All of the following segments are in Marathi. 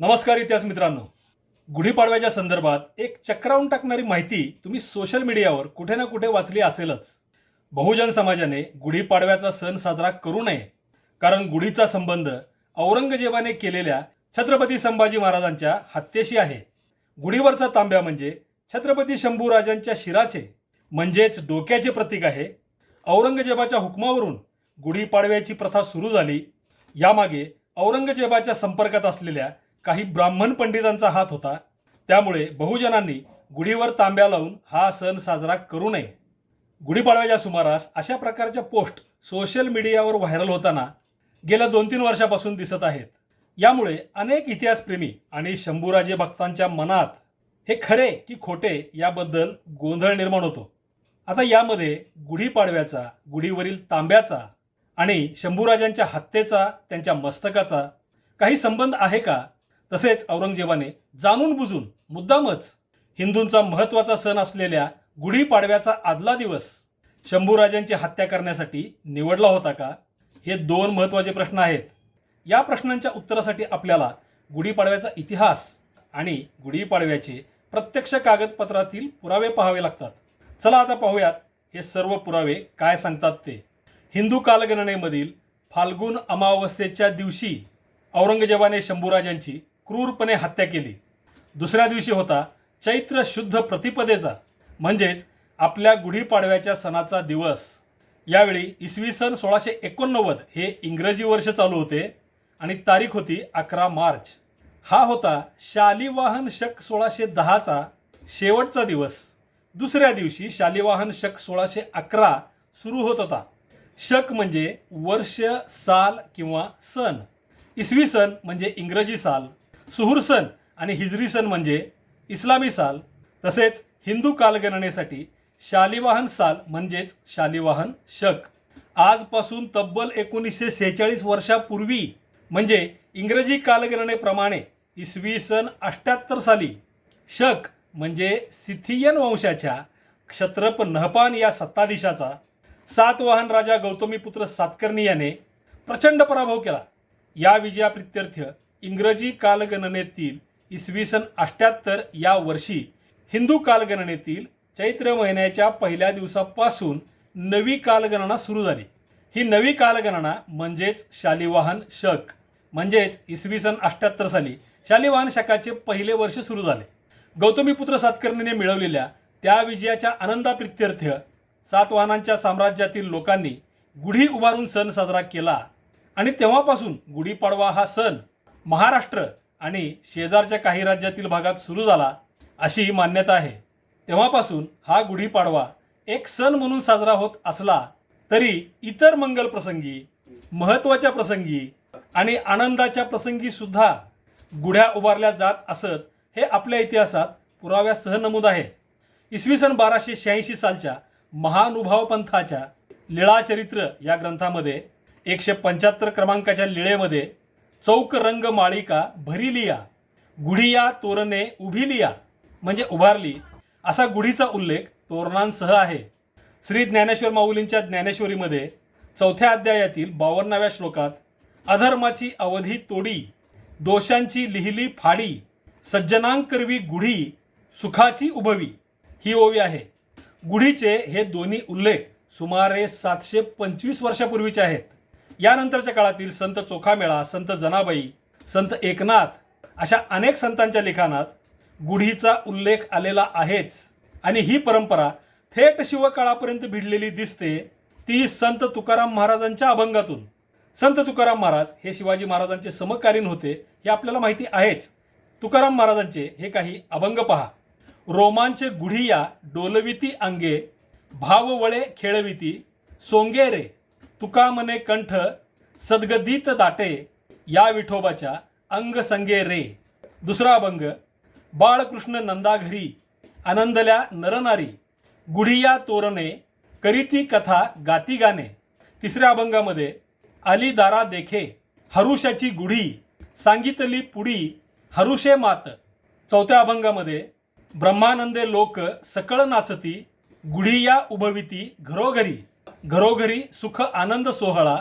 नमस्कार इतिहास मित्रांनो. गुढीपाडव्याच्या संदर्भात एक चक्रावून टाकणारी माहिती तुम्ही सोशल मीडियावर कुठे ना कुठे वाचली असेलच. बहुजन समाजाने गुढीपाडव्याचा सण साजरा करू नये. कारण गुढीचा संबंध औरंगजेबाने केलेल्या छत्रपती संभाजी महाराजांच्या हत्येशी आहे. गुढीवरचा तांब्या म्हणजे छत्रपती शंभूराजांच्या शिराचे म्हणजेच डोक्याचे प्रतीक आहे. औरंगजेबाच्या हुकमावरून गुढीपाडव्याची प्रथा सुरू झाली. यामागे औरंगजेबाच्या संपर्कात असलेल्या काही ब्राह्मण पंडितांचा हात होता. त्यामुळे बहुजनांनी गुढीवर तांब्या लावून हा सण साजरा करू नये. गुढीपाडव्याच्या सुमारास अशा प्रकारच्या पोस्ट सोशल मीडियावर व्हायरल होताना गेल्या दोन तीन वर्षापासून दिसत आहेत. यामुळे अनेक इतिहासप्रेमी आणि शंभूराजे भक्तांच्या मनात हे खरे की खोटे याबद्दल गोंधळ निर्माण होतो. आता यामध्ये गुढीपाडव्याचा गुढीवरील तांब्याचा आणि शंभूराजांच्या हत्येचा त्यांच्या मस्तकाचा काही संबंध आहे का? तसेच औरंगजेबाने जाणून बुजून मुद्दामच हिंदूंचा महत्त्वाचा सण असलेल्या गुढीपाडव्याचा आदला दिवस शंभूराजांची हत्या करण्यासाठी निवडला होता का? हे दोन महत्त्वाचे प्रश्न आहेत. या प्रश्नांच्या उत्तरासाठी आपल्याला गुढीपाडव्याचा इतिहास आणि गुढीपाडव्याचे प्रत्यक्ष कागदपत्रातील पुरावे पाहावे लागतात. चला आता पाहूयात हे सर्व पुरावे काय सांगतात ते. हिंदू कालगणनेमधील फाल्गुन अमावस्येच्या दिवशी औरंगजेबाने शंभूराजांची क्रूरपणे हत्या केली. दुसऱ्या दिवशी होता चैत्र शुद्ध प्रतिपदेचा म्हणजेच आपल्या गुढीपाडव्याच्या सणाचा दिवस. यावेळी इसवी सन सोळाशे एकोणनव्वद हे इंग्रजी वर्ष चालू होते आणि तारीख होती अकरा मार्च. हा होता शालिवाहन शक सोळाशे दहाचा शेवटचा दिवस. दुसऱ्या दिवशी शालिवाहन शक सोळाशे अकरा सुरू होत होता. शक म्हणजे वर्ष साल किंवा सन. इसवी सन म्हणजे इंग्रजी साल. सुहूर सन आणि हिजरी सन म्हणजे इस्लामी साल तसेच हिंदू कालगणनेसाठी शालिवाहन साल म्हणजेच शालिवाहन शक. आजपासून तब्बल एकोणीसशे सेहेचाळीस वर्षापूर्वी म्हणजे इंग्रजी कालगणनेप्रमाणे इसवी सन अठ्ठ्याहत्तर साली शक म्हणजे सिथियन वंशाच्या क्षत्रप नहपान या सत्ताधीशाचा सातवाहन राजा गौतमीपुत्र सातकर्णी याने प्रचंड पराभव केला. या विजयाप्रित्यर्थ इंग्रजी कालगणनेतील इसवी सन अठ्ठ्याहत्तर या वर्षी हिंदू कालगणनेतील चैत्र महिन्याच्या पहिल्या दिवसापासून नवी कालगणना सुरू झाली. ही नवी कालगणना म्हणजेच शालिवाहन शक म्हणजेच इसवी सन अठ्ठ्याहत्तर साली शालिवाहन शकाचे पहिले वर्ष सुरू झाले. गौतमीपुत्र सातकर्णीने मिळवलेल्या त्या विजयाच्या आनंदाप्रित्यर्थ सातवाहनांच्या साम्राज्यातील लोकांनी गुढी उभारून सण साजरा केला आणि तेव्हापासून गुढीपाडवा हा सण महाराष्ट्र आणि शेजारच्या काही राज्यातील भागात सुरू झाला अशी मान्यता आहे. तेव्हापासून हा गुढीपाडवा एक सण म्हणून साजरा होत असला तरी इतर मंगल प्रसंगी महत्त्वाच्या प्रसंगी आणि आनंदाच्या प्रसंगी सुद्धा गुढ्या उभारल्या जात असत हे आपल्या इतिहासात पुराव्यासह नमूद आहे. इसवी सन बाराशे शहाऐंशी सालच्या महानुभाव पंथाच्या लीळाचरित्र या ग्रंथामध्ये एकशे पंच्याहत्तर क्रमांकाच्या लीळेमध्ये चौक रंग माळिका भरिलिया गुढिया तोरणे उभिलिया म्हणजे उभारली असा गुढीचा उल्लेख तोरणांसह आहे. श्री ज्ञानेश्वर माऊलींच्या ज्ञानेश्वरीमध्ये चौथ्या अध्यायातील बावन्नाव्या श्लोकात अधर्माची अवधी तोडी दोषांची लिहिली फाडी सज्जनांकरवी गुढी सुखाची उभवी ही ओवी आहे. गुढीचे हे दोन्ही उल्लेख सुमारे सातशे पंचवीस वर्षापूर्वीचे आहेत. यानंतरच्या काळातील संत चोखामेळा संत जनाबाई संत एकनाथ अशा अनेक संतांच्या लिखाणात गुढीचा उल्लेख आलेला आहेच. आणि ही परंपरा थेट शिवकाळापर्यंत भिडलेली दिसते ती संत तुकाराम महाराजांच्या अभंगातून. संत तुकाराम महाराज हे शिवाजी महाराजांचे समकालीन होते हे आपल्याला माहिती आहेच. तुकाराम महाराजांचे हे काही अभंग पहा. रोमांचे गुढिया डोलविती अंगे भाववळे खेळविती सोंगे रे. तुका मने कंठ सद्गदित दाटे या विठोबाच्या अंग संगे रे. दुसरा अभंग बाळकृष्ण नंदाघरी आनंदल्या नरनारी गुढिया तोरणे करीती कथा गाती गाणे. तिसऱ्या अभंगामध्ये आली दारा देखे हरुषाची गुढी सांगितली पुडी हरुषे मात. चौथ्या अभंगामध्ये ब्रह्मानंदे लोक सकळ नाचती गुढिया उभविती घरोघरी. घरोघरी सुख आनंद सोहळा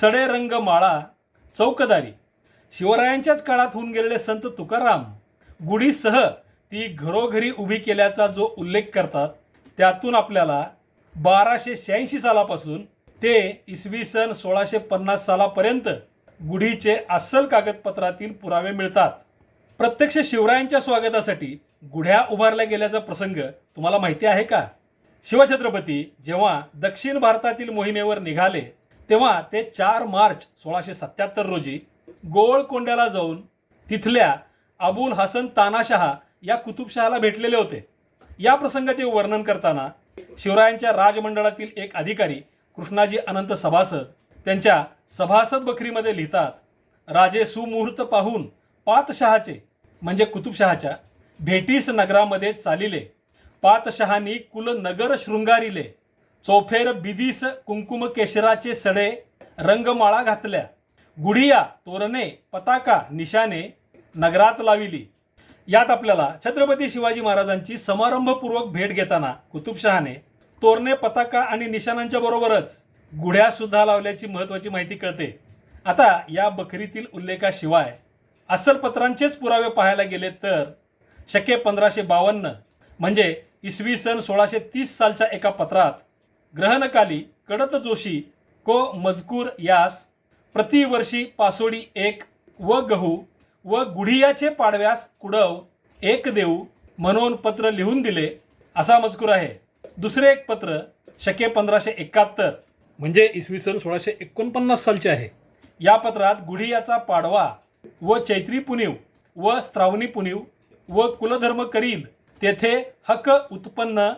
सडे रंग माळा चौकदारी. शिवरायांच्याच काळात होऊन गेलेले संत तुकाराम गुढीसह ती घरोघरी उभी केल्याचा जो उल्लेख करतात त्यातून आपल्याला बाराशे शहाऐंशी सालापासून ते इसवी सन सोळाशे पन्नास सालापर्यंत गुढीचे अस्सल कागदपत्रातील पुरावे मिळतात. प्रत्यक्ष शिवरायांच्या स्वागतासाठी गुढ्या उभारल्या गेल्याचा प्रसंग तुम्हाला माहिती आहे का? शिवछत्रपती जेव्हा दक्षिण भारतातील मोहिमेवर निघाले तेव्हा ते चार मार्च सोळाशे सत्याहत्तर रोजी गोवळकोंड्याला जाऊन तिथल्या अबुल हसन तानाशहा या कुतुबशहाला भेटलेले होते. या प्रसंगाचे वर्णन करताना शिवरायांच्या राजमंडळातील एक अधिकारी कृष्णाजी अनंत सभासद त्यांच्या सभासद बखरीमध्ये लिहितात राजे सुमुहूर्त पाहून पातशहाचे म्हणजे कुतुबशहाच्या भेटीस नगरामध्ये चालिले. पातशहानी कुल नगर शृंगारिले चोफेर बिदीस कुंकुम केशराचे सडे रंगमाळा घातल्या. गुढिया तोरणे पताका निशाने नगरात लाविली. यात आपल्याला छत्रपती शिवाजी महाराजांची समारंभपूर्वक भेट घेताना कुतुबशहाने तोरणे पताका आणि निशाणांच्या बरोबरच गुढ्या सुद्धा लावल्याची महत्त्वाची माहिती कळते. आता या बकरीतील उल्लेखाशिवाय अस्सल पत्रांचेच पुरावे पाहायला गेले तर शके पंधराशे बावन्न म्हणजे इसवी सन सोळाशे तीस सालच्या एका पत्रात ग्रहणकाली कडत जोशी को मजकूर यास प्रतिवर्षी पासोडी एक व गहू व गुढियाचे पाडव्यास कुडव एक देऊ म्हणून पत्र लिहून दिले असा मजकूर आहे. दुसरे एक पत्र शके पंधराशे एकाहत्तर म्हणजे इसवी सन सोळाशे एकोणपन्नास सालचे आहे. या पत्रात गुढियाचा पाडवा व चैत्री पुनीव व श्रावणी पुनीव व कुलधर्म करील तेथे हक उत्पन्न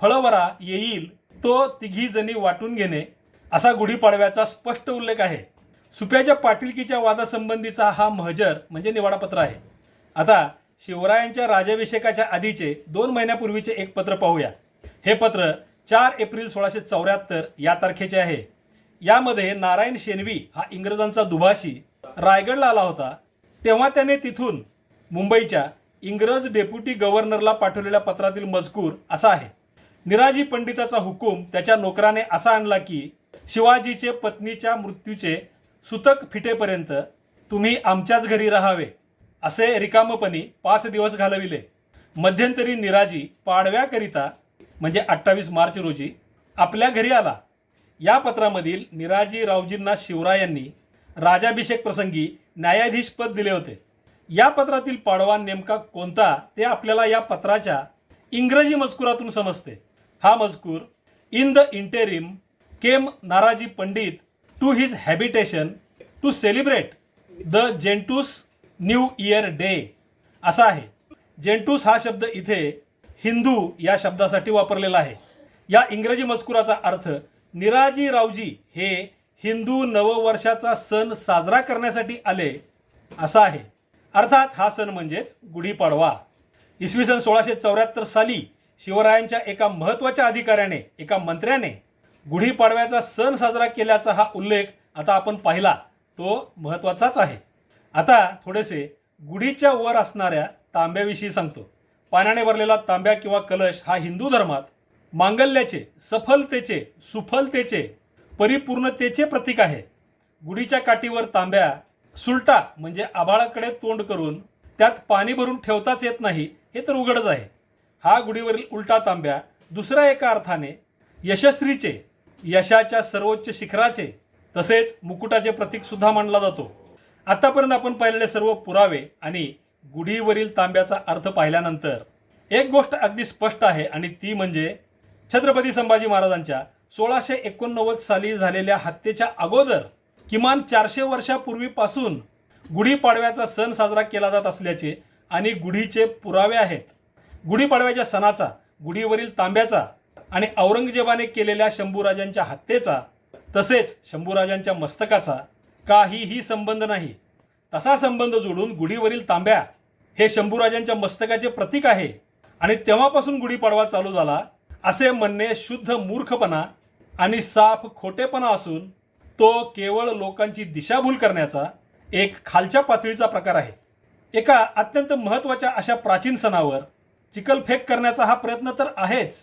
फळवरा येईल तो तिघी जणी वाटून घेणे. असा गुढीपाडव्याचा स्पष्ट उल्लेख आहे. सुप्याच्या पाटीलकीच्या वादासंबंधीचा हा महजर म्हणजे निवाडापत्र आहे. आता शिवरायांच्या राजाभिषेकाच्या आधीचे दोन महिन्यापूर्वीचे एक पत्र पाहूया. हे पत्र चार एप्रिल सोळाशे चौऱ्याहत्तर या तारखेचे आहे. यामध्ये नारायण शेनवी हा इंग्रजांचा दुभाषी रायगडला आला होता. तेव्हा त्याने तिथून मुंबईच्या इंग्रज डेप्युटी गव्हर्नरला पाठवलेल्या पत्रातील मजकूर असा आहे. निराजी पंडिताचा हुकूम त्याच्या नोकराने असा आणला की शिवाजीचे पत्नीच्या मृत्यूचे सुतक फिटेपर्यंत तुम्ही आमच्याच घरी राहावे असे रिकामपणी पाच दिवस घालविले. मध्यंतरी निराजी पाडव्याकरिता म्हणजे अठ्ठावीस मार्च रोजी आपल्या घरी आला. या पत्रामधील निराजी रावजींना शिवरायांनी राजाभिषेक प्रसंगी न्यायाधीश पद दिले होते. या पत्रातील पाडवा नेमका कोणता ते आपल्याला या पत्राच्या इंग्रजी मजकुरातून समजते. हा मजकूर इन द इंटेरिम केम नाराजी Pandit to his habitation to celebrate the Gentoos new year day. असा आहे. जेंटूस हा शब्द इथे हिंदू या शब्दासाठी वापरलेला आहे. या इंग्रजी मजकुराचा अर्थ निराजी रावजी हे हिंदू नववर्षाचा सण साजरा करण्यासाठी आले असा आहे. अर्थात हा सण म्हणजेच गुढीपाडवा. इसवी सन सोळाशे चौऱ्याहत्तर साली शिवरायांच्या एका महत्त्वाच्या अधिकाऱ्याने एका मंत्र्याने गुढीपाडव्याचा सण साजरा केल्याचा हा उल्लेख आता आपण पाहिला. तो महत्त्वाचाच आहे. आता थोडेसे गुढीच्या वर असणाऱ्या तांब्याविषयी सांगतो. पाण्याने भरलेला तांब्या किंवा कलश हा हिंदू धर्मात मांगल्याचे सफलतेचे सुफलतेचे परिपूर्णतेचे प्रतीक आहे. गुढीच्या काठीवर तांब्या सुलटा म्हणजे आभाळाकडे तोंड करून त्यात पाणी भरून ठेवताच येत नाही हे तर उघडच आहे. हा गुढीवरील उलटा तांब्या दुसऱ्या एका अर्थाने यशस्वीचे यशाच्या सर्वोच्च शिखराचे तसेच मुकुटाचे प्रतीक सुद्धा मानला जातो. आतापर्यंत आपण पाहिलेले सर्व पुरावे आणि गुढीवरील तांब्याचा अर्थ पाहिल्यानंतर एक गोष्ट अगदी स्पष्ट आहे आणि ती म्हणजे छत्रपती संभाजी महाराजांच्या सोळाशे एकोणनव्वद साली झालेल्या हत्येच्या अगोदर किमान चारशे वर्षापूर्वीपासून गुढीपाडव्याचा सण साजरा केला जात असल्याचे आणि गुढीचे पुरावे आहेत. गुढीपाडव्याच्या सणाचा गुढीवरील तांब्याचा आणि औरंगजेबाने केलेल्या शंभूराजांच्या हत्येचा तसेच शंभूराजांच्या मस्तकाचा काहीही संबंध नाही. तसा संबंध जोडून गुढीवरील तांब्या हे शंभूराजांच्या मस्तकाचे प्रतीक आहे आणि तेव्हापासून गुढीपाडवा चालू झाला असे म्हणणे शुद्ध मूर्खपणा आणि साफ खोटेपणा असून तो केवळ लोकांची दिशाभूल करण्याचा एक खालच्या पातळीचा प्रकार आहे. एका अत्यंत महत्त्वाच्या अशा प्राचीन सणावर चिखलफेक करण्याचा हा प्रयत्न तर आहेच.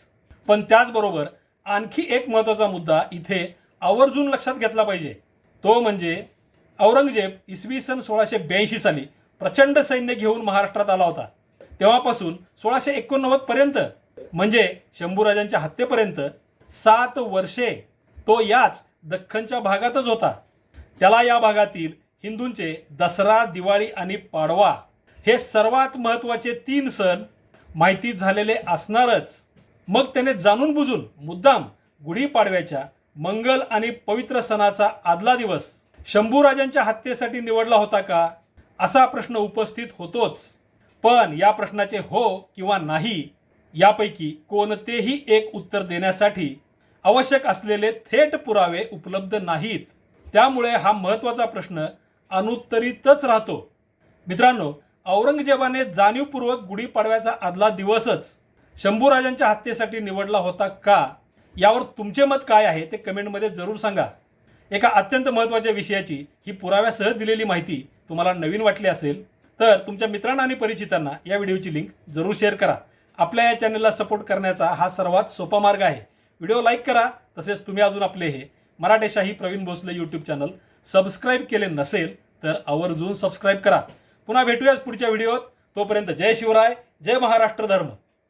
पण त्याचबरोबर आणखी एक महत्त्वाचा मुद्दा इथे आवर्जून लक्षात घेतला पाहिजे. तो म्हणजे औरंगजेब इसवी सन सोळाशे ब्याऐंशी साली प्रचंड सैन्य घेऊन महाराष्ट्रात आला होता. तेव्हापासून सोळाशे एकोणनव्वद पर्यंत म्हणजे शंभूराजांच्या हत्येपर्यंत सात वर्षे तो याच दख्खनच्या भागातच होता. त्याला या भागातील हिंदूंचे दसरा दिवाळी आणि पाडवा हे सर्वात महत्त्वाचे तीन सण माहिती झालेले असणारच. मग त्याने जाणून बुजून मुद्दाम गुढीपाडव्याच्या मंगल आणि पवित्र सणाचा आदला दिवस शंभूराजांच्या हत्येसाठी निवडला होता का? असा प्रश्न उपस्थित होतोच. पण या प्रश्नाचे हो किंवा नाही यापैकी कोणतेही एक उत्तर देण्यासाठी आवश्यक असलेले थेट पुरावे उपलब्ध नाहीत. त्यामुळे हा महत्त्वाचा प्रश्न अनुत्तरितच राहतो. मित्रांनो औरंगजेबाने जाणीवपूर्वक गुढीपाडव्याचा आदला दिवसच शंभूराजांच्या हत्येसाठी निवडला होता का? यावर तुमचे मत काय आहे ते कमेंटमध्ये जरूर सांगा. एका अत्यंत महत्त्वाच्या विषयाची ही पुराव्यासह दिलेली माहिती तुम्हाला नवीन वाटली असेल तर तुमच्या मित्रांना आणि परिचितांना या व्हिडिओची लिंक जरूर शेअर करा. आपल्या या चॅनलला सपोर्ट करण्याचा हा सर्वात सोपा मार्ग आहे. व्हिडिओ लाईक करा तसेच तुम्ही अजून आपले हे Maratheshahi Pravin Bhosale YouTube channel subscribe केले नसेल तर आवर्जून सबस्क्राईब करा. पुन्हा भेटूयाच पुढच्या व्हिडिओत. तोपर्यंत जय शिवराय जय महाराष्ट्र धर्म.